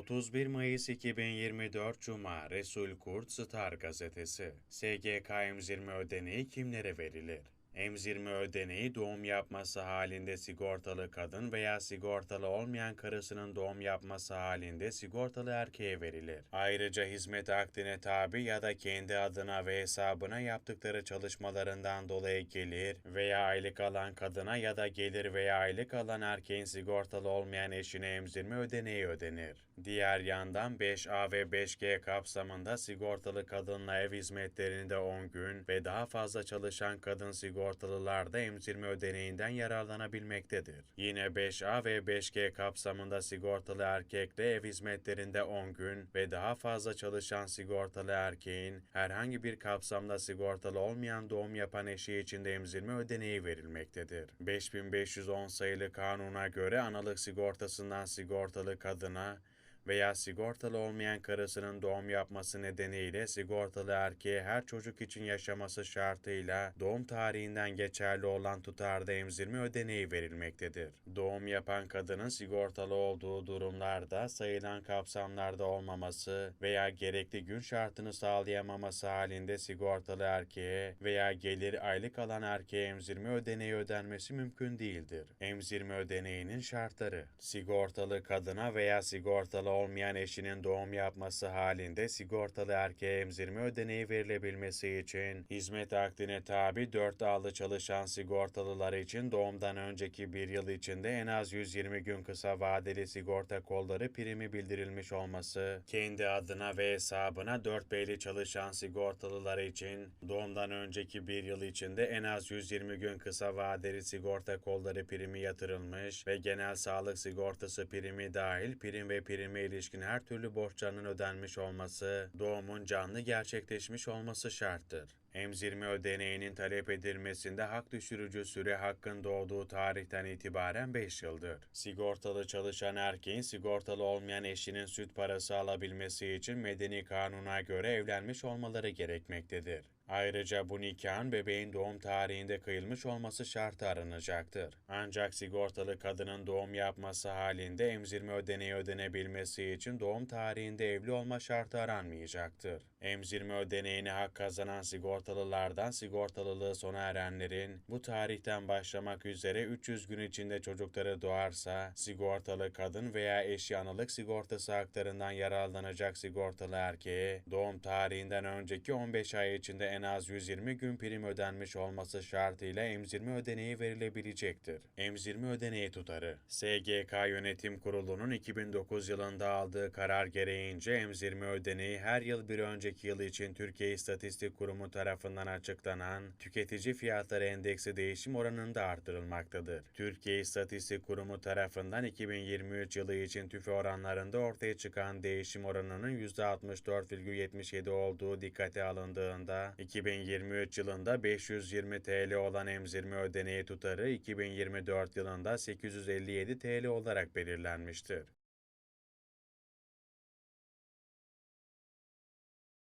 31 Mayıs 2024 Cuma Resul Kurt Star Gazetesi SGK emzirme ödeneği kimlere verilir? Emzirme ödeneği doğum yapması halinde sigortalı kadın veya sigortalı olmayan karısının doğum yapması halinde sigortalı erkeğe verilir. Ayrıca hizmet akdine tabi ya da kendi adına ve hesabına yaptıkları çalışmalarından dolayı gelir veya aylık alan kadına ya da gelir veya aylık alan erkeğin sigortalı olmayan eşine emzirme ödeneği ödenir. Diğer yandan 5A ve 5G kapsamında sigortalı kadınla ev hizmetlerinde 10 gün ve daha fazla çalışan kadın sigortalılar da emzirme ödeneğinden yararlanabilmektedir. Yine 5A ve 5G kapsamında sigortalı erkekle ev hizmetlerinde 10 gün ve daha fazla çalışan sigortalı erkeğin herhangi bir kapsamda sigortalı olmayan doğum yapan eşi için de emzirme ödeneği verilmektedir. 5510 sayılı kanuna göre analık sigortasından sigortalı kadına veya sigortalı olmayan karısının doğum yapması nedeniyle sigortalı erkeğe her çocuk için yaşaması şartıyla doğum tarihinden geçerli olan tutarda emzirme ödeneği verilmektedir. Doğum yapan kadının sigortalı olduğu durumlarda sayılan kapsamlarda olmaması veya gerekli gün şartını sağlayamaması halinde sigortalı erkeğe veya gelir aylık alan erkeğe emzirme ödeneği ödenmesi mümkün değildir. Emzirme ödeneğinin şartları sigortalı kadına veya sigortalı olmayan eşinin doğum yapması halinde sigortalı erkeğe emzirme ödeneği verilebilmesi için hizmet akdine tabi 4 ağlı çalışan sigortalılar için doğumdan önceki bir yıl içinde en az 120 gün kısa vadeli sigorta kolları primi bildirilmiş olması, kendi adına ve hesabına 4 beyli çalışan sigortalılar için doğumdan önceki bir yıl içinde en az 120 gün kısa vadeli sigorta kolları primi yatırılmış ve genel sağlık sigortası primi dahil prim ve prime ilişkin her türlü borçlarının ödenmiş olması, doğumun canlı gerçekleşmiş olması şarttır. Emzirme ödeneğinin talep edilmesinde hak düşürücü süre hakkın doğduğu tarihten itibaren 5 yıldır. Sigortalı çalışan erkeğin sigortalı olmayan eşinin süt parası alabilmesi için medeni kanuna göre evlenmiş olmaları gerekmektedir. Ayrıca bu nikahın bebeğin doğum tarihinde kıyılmış olması şartı aranacaktır. Ancak sigortalı kadının doğum yapması halinde emzirme ödeneği ödenebilmesi için doğum tarihinde evli olma şartı aranmayacaktır. Emzirme ödeneğine hak kazanan sigortalılardan sigortalılığı sona erenlerin bu tarihten başlamak üzere 300 gün içinde çocukları doğarsa sigortalı kadın veya eşi analık sigortası haklarından yararlanacak sigortalı erkeğe doğum tarihinden önceki 15 ay içinde en az 120 gün prim ödenmiş olması şartıyla emzirme ödeneği verilebilecektir. Emzirme ödeneği tutarı SGK Yönetim Kurulu'nun 2009 yılında aldığı karar gereğince emzirme ödeneği her yıl bir önceki yıl için Türkiye İstatistik Kurumu tarafından açıklanan tüketici fiyatları endeksi değişim oranında artırılmaktadır. Türkiye İstatistik Kurumu tarafından 2023 yılı için tüfe oranlarında ortaya çıkan değişim oranının %64,77 olduğu dikkate alındığında 2023 yılında 520 TL olan emzirme ödeneği tutarı 2024 yılında 857 TL olarak belirlenmiştir.